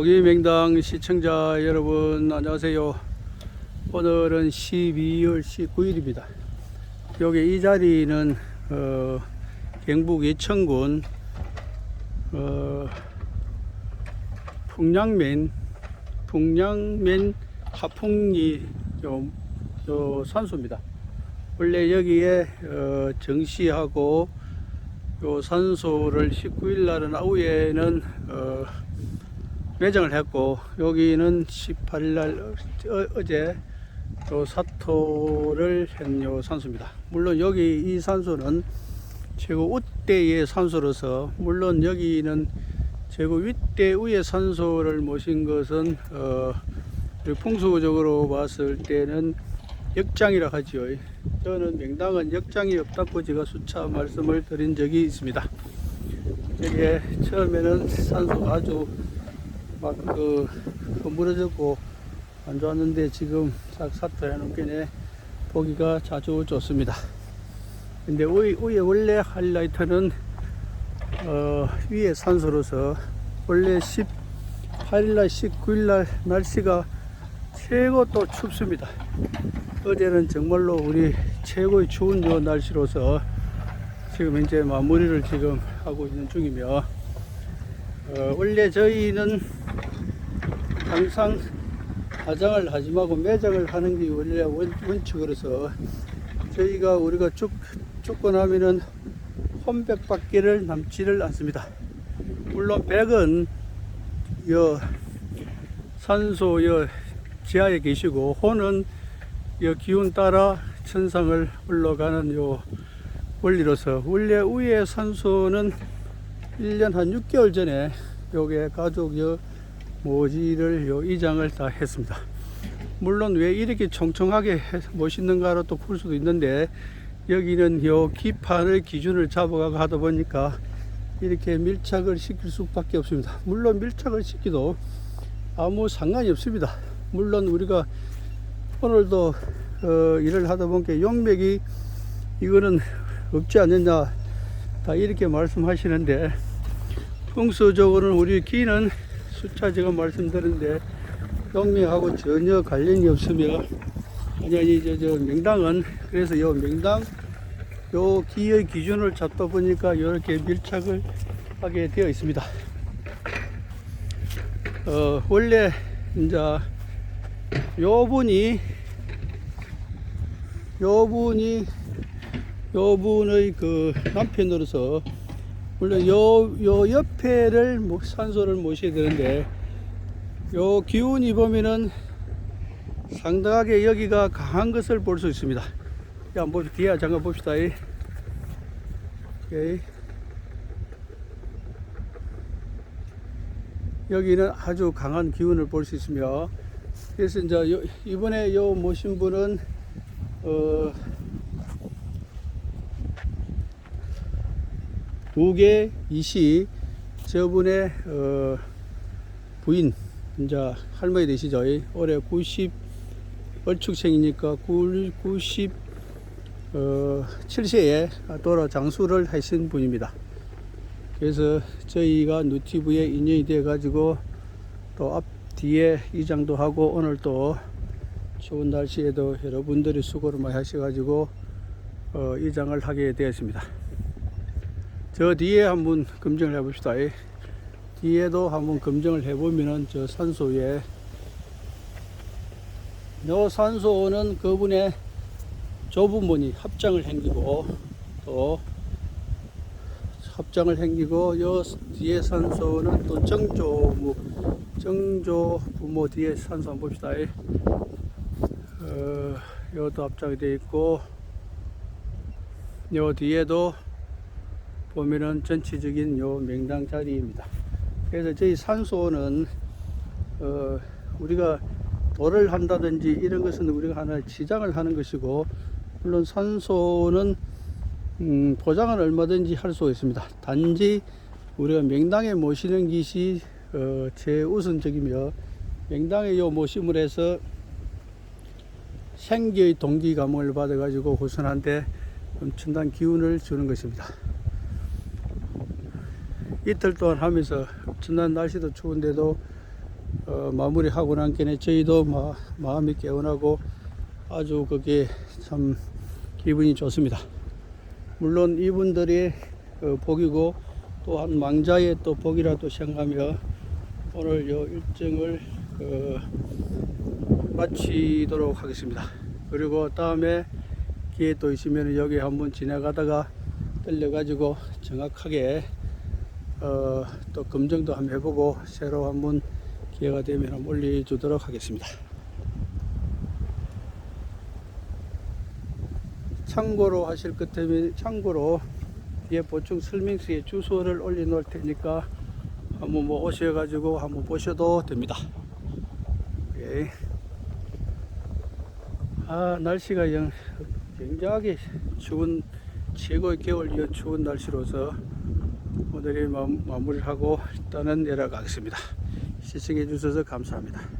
고기맹당 시청자 여러분 안녕하세요. 오늘은 12월 19일입니다. 여기 이 자리는 어, 경북 예천군 어, 풍량면 풍량면 하풍리 요, 요 산소입니다. 원래 여기에 어, 정시하고 요 산소를 19일 날은 오후에는 어, 매장을 했고 여기는 18일 날 어, 어제 요 사토를 한요 산소입니다. 물론 여기 이 산소는 최고 우대의 산소로서 물론 여기는 최고 윗대의 산소를 모신 것은 어, 풍수적으로 봤을 때는 역장이라 하지요. 저는 명당은 역장이 없다고 제가 수차 말씀을 드린 적이 있습니다. 이게 처음에는 산소가 아주 막그 흐물어졌고 안 좋았는데 지금 싹 사토해 놓기에 보기가 자주 좋습니다. 근데 위에, 위에 원래 하이라이트는 어, 위에 산소로서 원래 18일날 19일날 날씨가 최고 또 춥습니다. 어제는 정말로 우리 최고의 추운 요 날씨로서 지금 이제 마무리를 지금 하고 있는 중이며 어, 원래 저희는 항상 화장을 하지 말고 매장을 하는 게 원래 원, 원칙으로서 저희가 우리가 죽, 죽고 나면은 혼백밖에를 남지를 않습니다. 물론 백은 여 산소 여 지하에 계시고 호는 여 기운 따라 천상을 올라가는 요 원리로서 원래 위에 산소는 1년 한 6개월 전에 요게 가족 여 모지를 요 이장을 다 했습니다. 물론 왜 이렇게 해- 멋있는가로 또 풀 수도 있는데 여기는 요 기판의 기준을 잡아가고 하다 보니까 이렇게 밀착을 시킬 수밖에 없습니다. 물론 밀착을 시키도 아무 상관이 없습니다. 물론 우리가 오늘도 어, 일을 하다 보니까 용맥이 이거는 없지 않느냐 다 이렇게 말씀하시는데 풍수적으로는 우리 귀는 수차 제가 말씀드렸는데 용맥하고 전혀 관련이 없으며 아니 저, 저 명당은 그래서 요 명당 요 기의 기준을 잡다 보니까 이렇게 밀착을 하게 되어 있습니다. 어, 원래 이제 요 분이 요 분이 요 분의 그 남편으로서 물론 요, 요 옆에를 모- 산소를 모셔야 되는데 요 기운이 보면은 상당하게 여기가 강한 것을 볼 수 있습니다. 야, 한번 뒤에 잠깐 봅시다. 이. 오케이. 여기는 아주 강한 기운을 볼 수 있으며 그래서 이제 요- 이번에 요 모신 분은 어 우계 이시 저분의 어 부인 이제 할머니 되시죠 올해 90 얼축생이니까 90 어, 7세에 돌아 장수를 하신 분입니다. 그래서 저희가 누티브에 인연이 되어 가지고 또 앞 뒤에 이장도 하고 오늘 또 추운 날씨에도 여러분들이 수고를 많이 하셔 가지고 어, 이장을 하게 되었습니다. 저 뒤에 한번 검증을 해봅시다. 이 뒤에도 한번 검증을 해보면은 저 산소에 요 산소는 그분의 조부모니 합장을 행기고 또 합장을 행기고 요 뒤에 산소는 또 정조부 정조 부모 뒤에 산소 한번 봅시다. 이. 어, 요도 합장이 되어 있고 요 뒤에도 보면은 전체적인 요 명당 자리입니다. 그래서 저희 산소는 어, 우리가 돌을 한다든지 이런 것은 우리가 하나의 지장을 하는 것이고 물론 산소는 음, 포장은 얼마든지 할 수 있습니다. 단지 우리가 명당에 모시는 것이 어, 제우선적이며 명당에 요 모심을 해서 생기의 동기 감흥을 받아 가지고 후손한테 엄청난 기운을 주는 것입니다. 이틀 동안 하면서 엄청난 날씨도 추운데도 어, 마무리하고 난 게네 저희도 마, 마음이 개운하고 아주 그게 참 기분이 좋습니다. 물론 이분들이 어, 복이고 또한 망자의 또 복이라도 생각하며 오늘 요 일정을 어, 마치도록 하겠습니다. 그리고 다음에 기회 또 있으면 여기 한번 지나가다가 들려가지고 정확하게 어, 또 검증도 한번 해보고 새로 한번 기회가 되면 한번 올려주도록 하겠습니다. 참고로 하실 것 때문에 참고로 뒤에 보충 설명서에 주소를 올려놓을 테니까 한번 뭐 오셔가지고 한번 보셔도 됩니다. 예. 아 날씨가 영, 굉장히 추운 최고의 겨울 추운 날씨로서 오늘이 마, 마무리를 하고 일단은 내려가겠습니다. 시청해 주셔서 감사합니다.